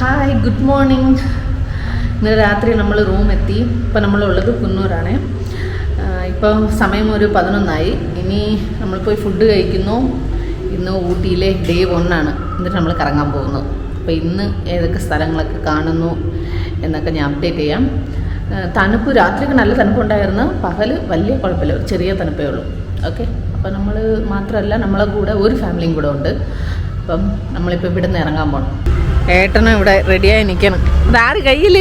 Hi good morning ഇന്നലെ രാത്രി നമ്മൾ റൂം എത്തി. ഇപ്പം നമ്മളുള്ളത് കുന്നൂരാണ്. ഇപ്പോൾ സമയം ഒരു പതിനൊന്നായി. ഇനി നമ്മൾ പോയി ഫുഡ് കഴിക്കുന്നു. ഇന്ന് ഊട്ടിയിലെ ഡേ വണ്ണാണ് എന്നിട്ട് നമ്മൾ കറങ്ങാൻ പോകുന്നു. അപ്പോൾ ഇന്ന് ഏതൊക്കെ സ്ഥലങ്ങളൊക്കെ കാണുന്നു എന്നൊക്കെ ഞാൻ അപ്ഡേറ്റ് ചെയ്യാം. തണുപ്പ് രാത്രിയൊക്കെ നല്ല തണുപ്പുണ്ടായിരുന്നു. പകൽ വലിയ കുഴപ്പമില്ല. ഒരു ചെറിയ തണുപ്പേ ഉള്ളൂ. ഓക്കെ അപ്പോൾ നമ്മൾ മാത്രമല്ല നമ്മളെ കൂടെ ഒരു ഫാമിലിയും കൂടെ ഉണ്ട്. അപ്പം നമ്മളിപ്പോൾ ഇവിടെ നിന്ന് ഇറങ്ങാൻ പോകണം ഏട്ടനും ഇവിടെ റെഡിയായി നിൽക്കണം ഇതാര് കയ്യിൽ?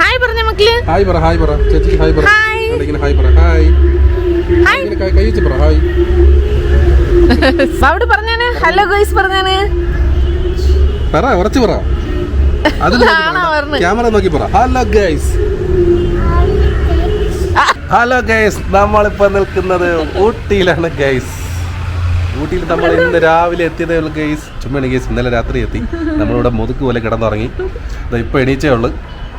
ഹായ് പറഞ്ഞ മക്കൾ. ഹായ് പറ ഹായ് പറ. ചേച്ചി ഹായ് പറ. ഹായ്. ഹായ് പറ. ഹായ് അവിടെ പറഞ്ഞാണ്? ഹലോ ഗോയ്സ് പറഞ്ഞാണ്. പറ ഉറച്ചു പറ. ക്യാമറ നോക്കി പറ. ഹലോ ഗൈസ് ഹലോ ഗൈസ് നമ്മളിപ്പോ നിൽക്കുന്നത് ഊട്ടിയിലാണ് ഗൈസ് ഊട്ടിയിൽ നമ്മൾ ഇന്ന് രാവിലെ എത്തിയതേ ഉള്ളൂ ഗൈസ് ചുമ്മാണ് ഗൈസ് ഇന്നലെ രാത്രി എത്തി. നമ്മളിവിടെ മുതുക്ക് പോലെ കിടന്നുറങ്ങി. ഇപ്പൊ എണീച്ചേ ഉള്ളൂ.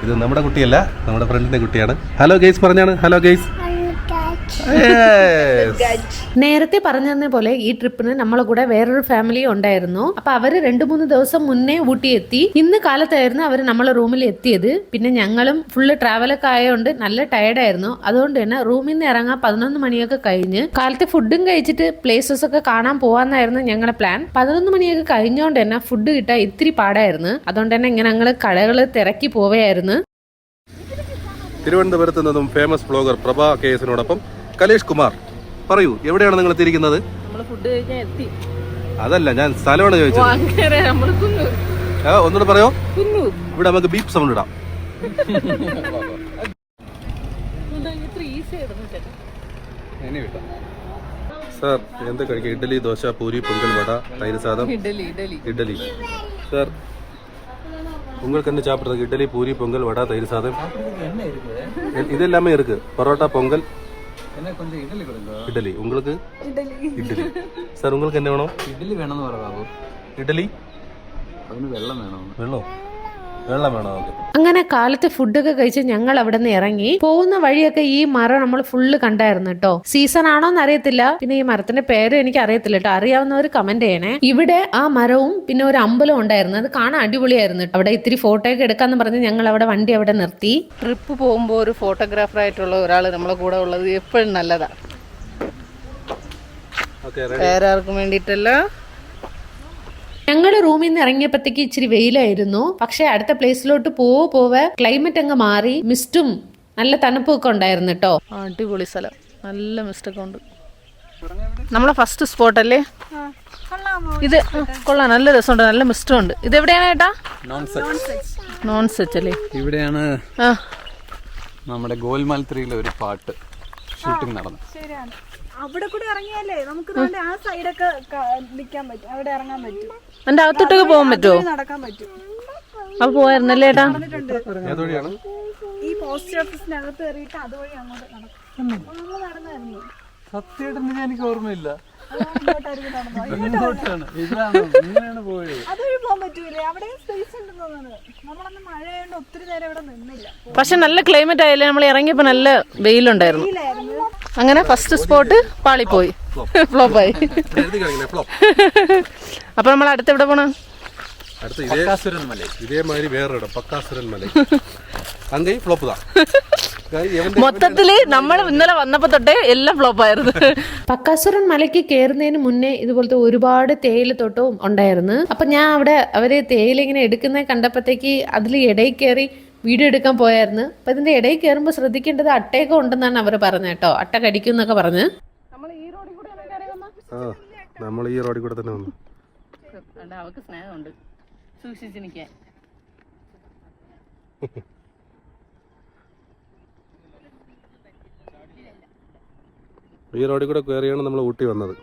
ഇത് നമ്മുടെ കുട്ടിയല്ല നമ്മുടെ ഫ്രണ്ടിന്റെ കുട്ടിയാണ്. ഹലോ ഗൈസ് പറഞ്ഞാണ്. ഹലോ ഗൈസ് നേരത്തെ പറഞ്ഞ പോലെ ഈ ട്രിപ്പിന് നമ്മളെ കൂടെ വേറൊരു ഫാമിലി ഉണ്ടായിരുന്നു. അപ്പൊ അവർ രണ്ടു മൂന്ന് ദിവസം മുന്നേ ഊട്ടി എത്തി ഇന്ന് കാലത്തായിരുന്നു അവർ നമ്മളെ റൂമിൽ എത്തിയത്. പിന്നെ ഞങ്ങളും ഫുള്ള് ട്രാവലൊക്കെ ആയതുകൊണ്ട് നല്ല ടയർഡായിരുന്നു അതുകൊണ്ട് തന്നെ റൂമിൽ നിന്ന് ഇറങ്ങാൻ പതിനൊന്ന് മണിയൊക്കെ കഴിഞ്ഞ് കാലത്തെ ഫുഡും കഴിച്ചിട്ട് പ്ലേസസ് ഒക്കെ കാണാൻ പോവാന്നായിരുന്നു ഞങ്ങളുടെ പ്ലാൻ പതിനൊന്ന് മണിയൊക്കെ കഴിഞ്ഞുകൊണ്ട് തന്നെ ഫുഡ് കിട്ടാൻ ഇത്തിരി പാടായിരുന്നു. അതുകൊണ്ട് തന്നെ ഇങ്ങനെ ഞങ്ങൾ കടകൾ തിരക്കി പോവുകയായിരുന്നു തിരുവനന്തപുരത്ത് നിന്നും ഫേമസ് ബ്ലോഗർ പ്രഭാ കെ എസിനോടൊപ്പം കലേഷ് കുമാർ പറയൂ എവിടെയാണ് നിങ്ങൾ എത്തിയിരിക്കുന്നത് നമ്മൾ ഫുഡ് കഴിക്കാൻ എത്തി അതല്ല ഞാൻ സ്ഥലമാണ് ചോദിച്ചത് അങ്ങനെ നമ്മൾ കുന്നു ആ, ഒന്നുകൂടെ പറയോ കുന്നു ഇവിടെ നമുക്ക് ബീപ്പ് സൗണ്ട് ഇടാം ഇത്ര ഈസി ആയിരുന്നു ചേട്ടാ സാർ എന്താ കഴിക്കുക ഇഡ്ഡലി ദോശ പൂരി പൊങ്കൽ വട തൈര് സാദം ഇഡലി ഇഡലി ഇഡ്ഡലി സാർ உங்களுக்கு என்ன சாப்பிட்றதுக்கு இட்லி பூரி பொங்கல் வடை தயிர் சாதம் இ- இது எல்லாமே இருக்கு பரோட்டா பொங்கல் என்ன கொஞ்சம் இட்லி கொடுங்க இட்லி உங்களுக்கு இட்லி சார் உங்களுக்கு என்ன வேணும் ഇഡ്ഡലി വേണമെന്ന് പറ ബാബു ഇഡ്ഡലി അതിന് വെള്ളം വേണം വെള്ളോ വെള്ളം വേണം ഓക്കെ അങ്ങനെ കാലത്ത് ഫുഡൊക്കെ കഴിച്ച് ഞങ്ങൾ അവിടെ നിന്ന് ഇറങ്ങി. പോകുന്ന വഴിയൊക്കെ ഈ മരം നമ്മൾ ഫുള്ള് കണ്ടായിരുന്നു കേട്ടോ സീസൺ ആണോന്ന് അറിയത്തില്ല. പിന്നെ ഈ മരത്തിന്റെ പേര് എനിക്ക് അറിയത്തില്ല കേട്ടോ അറിയാവുന്നവർ കമന്റ് ചെയ്യണേ. ഇവിടെ ആ മരവും പിന്നെ ഒരു അമ്പലവും ഉണ്ടായിരുന്നു. അത് കാണാൻ അടിപൊളിയായിരുന്നു. അവിടെ ഇത്തിരി ഫോട്ടോ ഒക്കെ എടുക്കാന്ന് പറഞ്ഞ് ഞങ്ങൾ അവിടെ വണ്ടി അവിടെ നിർത്തി. ട്രിപ്പ് പോകുമ്പോൾ ഒരു ഫോട്ടോഗ്രാഫർ ആയിട്ടുള്ള ഒരാൾ നമ്മളെ കൂടെ ഉള്ളത് എപ്പോഴും നല്ലതാ. ഓക്കെ വേറെ ആർക്കും വേണ്ടിയിട്ടല്ല. ഞങ്ങൾ റൂമിൽ നിന്ന് ഇറങ്ങിയപ്പോഴത്തേക്ക് ഇച്ചിരി വെയിലായിരുന്നു. പക്ഷെ അടുത്ത പ്ലേസിലോട്ട് പോവോ പോവെ. ക്ലൈമറ്റ് അങ്ങ് മാറി. മിസ്റ്റും നല്ല തണുപ്പും ഒക്കെ ഉണ്ടായിരുന്നു കേട്ടോ അടിപൊളി സ്ഥലം. നല്ല മിസ്റ്റൊക്കെ ഉണ്ട്. നമ്മളെ ഫസ്റ്റ് സ്പോട്ട് അല്ലേ? ഇത് കൊള്ളാം. നല്ല രസമുണ്ട്. നല്ല മിസ്റ്റും ഉണ്ട്. ഇത് എവിടെയാണ് ഏട്ടാ? നോൺ സെച്ച് അല്ലേ? ഇവിടെയാണ് ആ. നമ്മുടെ ഗോൽമാൽ ത്രീയിലെ ഒരു പാട്ട്. ഷൂട്ടിംഗ് നടന്നു. ശരിയാണ്. അവിടെ കൂടെ ഇറങ്ങിയാലേ നമുക്ക് ആ സൈഡൊക്കെ നിൽക്കാൻ പറ്റും. അവിടെ ഇറങ്ങാൻ പറ്റും. എന്റെ അകത്തോട്ടൊക്കെ പോകാൻ പറ്റുമോ? നടക്കാൻ പറ്റും. അപ്പൊ പോയായിരുന്നല്ലേ ഏട്ടാ? ഈ പോസ്റ്റ് ഓഫീസിനകത്ത് കയറിയിട്ട് അതുവഴി അങ്ങോട്ട് നടക്കും സത്യമായിട്ട് എനിക്ക് ഓർമ്മയില്ല. പക്ഷെ നല്ല ക്ലൈമറ്റ് ആയില്ലേ നമ്മൾ ഇറങ്ങിയപ്പോ നല്ല വെയിലുണ്ടായിരുന്നു. അങ്ങനെ ഫസ്റ്റ് സ്പോട്ട് പാളിപ്പോയി. ഫ്ലോപ്പായി അപ്പൊ നമ്മൾ അടുത്ത് എവിടെ പോണം? അടുത്ത ഇതേ കാസുരൻ മല ഇതേമാതിരി വേറൊരിടം പക്കാസുരൻ മല അങ്ങേ ഫ്ലോപ്പ് താ മൊത്തത്തിൽ നമ്മൾ ഇന്നലെ വന്നപ്പോ തൊട്ടേ എല്ലാം ഫ്ലോപ്പായിരുന്നു പക്കാസുരൻ മലയ്ക്ക് കയറുന്നതിന് മുന്നേ ഇതുപോലത്തെ ഒരുപാട് തേയില തോട്ടവും ഉണ്ടായിരുന്നു. അപ്പൊ ഞാൻ അവിടെ അവർ തേയില ഇങ്ങനെ എടുക്കുന്ന കണ്ടപ്പോഴത്തേക്ക് അതിൽ ഇടയിൽ കയറി വീഡിയോ എടുക്കാൻ പോയായിരുന്നു. അപ്പൊ ഇതിന്റെ ഇടയിൽ കയറുമ്പോൾ ശ്രദ്ധിക്കേണ്ടത് അട്ടയൊക്കെ ഉണ്ടെന്നാണ് അവർ പറഞ്ഞത് കേട്ടോ. അട്ട കടിക്കും എന്നൊക്കെ പറഞ്ഞ്. നമ്മൾ ഈ റോഡിൽ കൂടെ തന്നെ വന്നു. അവക്ക് സ്നേഹമുണ്ട്. സൂക്ഷിച്ച് നിൽക്കാൻ ഈ റോഡിൽ കൂടെ കയറിയാണ് നമ്മൾ ഊട്ടി വന്നത്.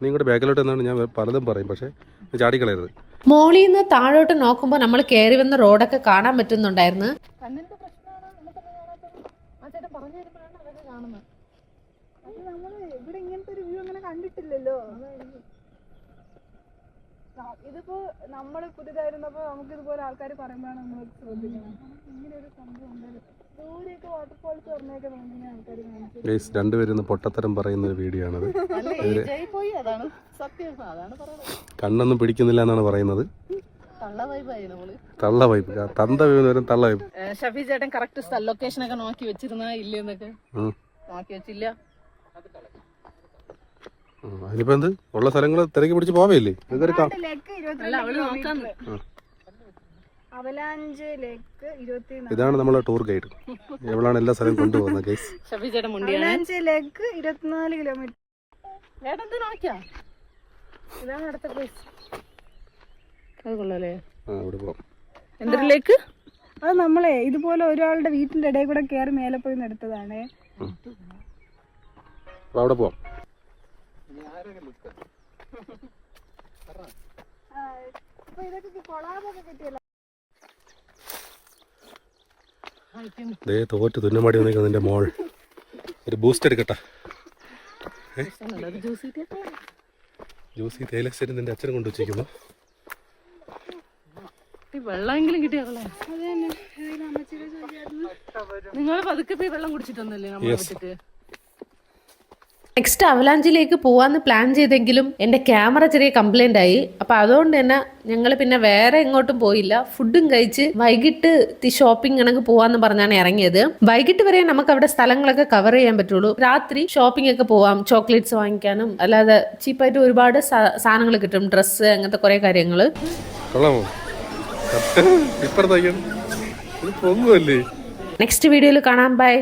നീ ഇങ്ങോട്ട് ബാക്കിലോട്ട് എന്നാണ് ഞാൻ പലതും പറയും പക്ഷേ ചാടിക്കളയരുത്. മോളിൽ നിന്ന് താഴോട്ട് നോക്കുമ്പോൾ നമ്മൾ കയറി വന്ന റോഡൊക്കെ കാണാൻ പറ്റുന്നുണ്ടായിരുന്നു. അത് നമ്മൾ ഇവിടെ ഇങ്ങനത്തെ ഒരു വ്യൂ അങ്ങനെ കണ്ടിട്ടില്ലല്ലോ. ആ, ഇതിപ്പോ നമ്മൾ പുതിയതായിരുന്നപ്പോ നമുക്ക് ഇതുപോലെ ആൾക്കാർ പറയുമ്പോഴാണ് നമ്മൾ ശ്രദ്ധിക്കുന്നത്. ഇങ്ങനെ ഒരു സംഭവം ഉണ്ട് ദൂരെയൊക്കെ വാട്ടർഫോൾസ് പറഞ്ഞൊക്കെ നമുക്ക് ആൾക്കാർ കാണിച്ചു ഗൈസ് രണ്ടുപേരും പൊട്ടത്തരം പറയുന്ന ഒരു വീഡിയോ ആണത്. അതാണ് സത്യം. അതാണ് പറയുന്നത്. കണ്ണൊന്നും പിടിക്കുന്നില്ല എന്നാണ് പറയുന്നത്. തള്ള വൈപ്പ് തന്ത വരും തള്ള വൈപ്പ് ഷഫി ചേട്ടൻ കറക്റ്റ് സ്ഥല ലൊക്കേഷൻ ഒക്കെ നോക്കി വെച്ചിരുന്നാ ഇല്ലെന്നൊക്കെ നോക്കി വെച്ചില്ല. അതിനിപ്പോ എന്ത്? ഉള്ള സ്ഥലങ്ങൾ തിരക്കി പിടിച്ച് പോവേയില്ലേ? ഇതാണ് നമ്മളെ ടൂർ ഗൈഡ് എവിടെയാണ് എല്ലാ സ്ഥലവും കൊണ്ടുപോകുന്നത് ഗൈസ് ഷഫി ചേട്ടൻ മുണ്ടിയാണ്. അവലാഞ്ച് ലേക്ക് ഇരുപത്തിനാല് കിലോമീറ്റർ നോക്കിയാ ഇതാണ് അടുത്ത പ്ലേസ് അത് കൊള്ളാലേ. എന്തിലേക്ക്? അത് നമ്മളെ ഇതുപോലെ ഒരാളുടെ വീട്ടിന്റെ ഇടയിൽ കൂടെ കയറി മേലെ പോയി എടുത്തതാണ് അവിടെ പോവാം. ദേ തോറ്റ് തുന്നമാടി വന്നിരിക്കുന്നതിന്റെ നിന്റെ മോൾ. ഒരു ബൂസ്റ്റ് എടുക്കട്ടാ. ജ്യൂസ് തേയിലശ്ശേരി നിന്റെ അച്ഛനെ കൊണ്ട് വെള്ളമെങ്കിലും കിട്ടിയാളെ നിങ്ങൾ പതുക്കെ പോയി വെള്ളം കുടിച്ചിട്ടൊന്നല്ലേ നമ്മളെ വീട്ടിക്ക് നെക്സ്റ്റ് അവലാഞ്ചിലേക്ക് പോവാന്ന് പ്ലാൻ ചെയ്തെങ്കിലും എന്റെ ക്യാമറ ചെറിയ കംപ്ലൈന്റ് ആയി. അപ്പോൾ അതുകൊണ്ട് തന്നെ ഞങ്ങൾ പിന്നെ വേറെ എങ്ങോട്ടും പോയില്ല. ഫുഡും കഴിച്ച് വൈകിട്ട് തി ഷോപ്പിംഗ് കണക്ക് പോവാന്ന് പറഞ്ഞാണ് ഇറങ്ങിയത്. വൈകിട്ട് വരെ നമുക്ക് അവിടെ സ്ഥലങ്ങളൊക്കെ കവർ ചെയ്യാൻ പറ്റുള്ളൂ. രാത്രി ഷോപ്പിംഗ് ഒക്കെ പോവാം. ചോക്ലേറ്റ്സ് വാങ്ങിക്കാനും അല്ലാതെ ചീപ്പായിട്ട് ഒരുപാട് സാധനങ്ങൾ കിട്ടും. ഡ്രസ്സ് അങ്ങനത്തെ കുറേ കാര്യങ്ങൾ നെക്സ്റ്റ് വീഡിയോയിൽ കാണാം. ബൈ